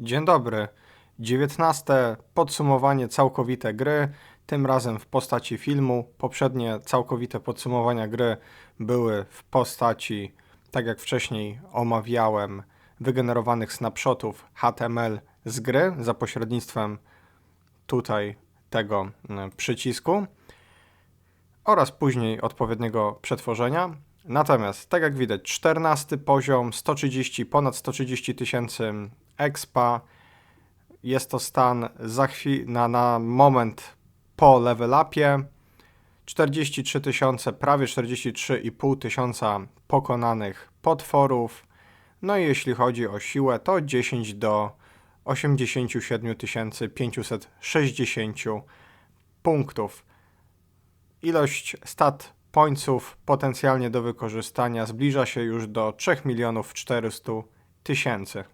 Dzień dobry. 19. Podsumowanie całkowite gry, tym razem w postaci filmu. Poprzednie całkowite podsumowania gry były w postaci, tak jak wcześniej omawiałem, wygenerowanych snapshotów HTML z gry za pośrednictwem tutaj tego mm, przycisku oraz później odpowiedniego przetworzenia. Natomiast, tak jak widać, 14 poziom, 130, ponad 130 tysięcy expa. Jest to stan za chwi- na, na moment po level upie. 43 tysiące, prawie 43,5 tysiąca pokonanych potworów. No i jeśli chodzi o siłę, to 10 do 87 560 punktów. Ilość stat pońców potencjalnie do wykorzystania zbliża się już do 3 milionów 400 tysięcy.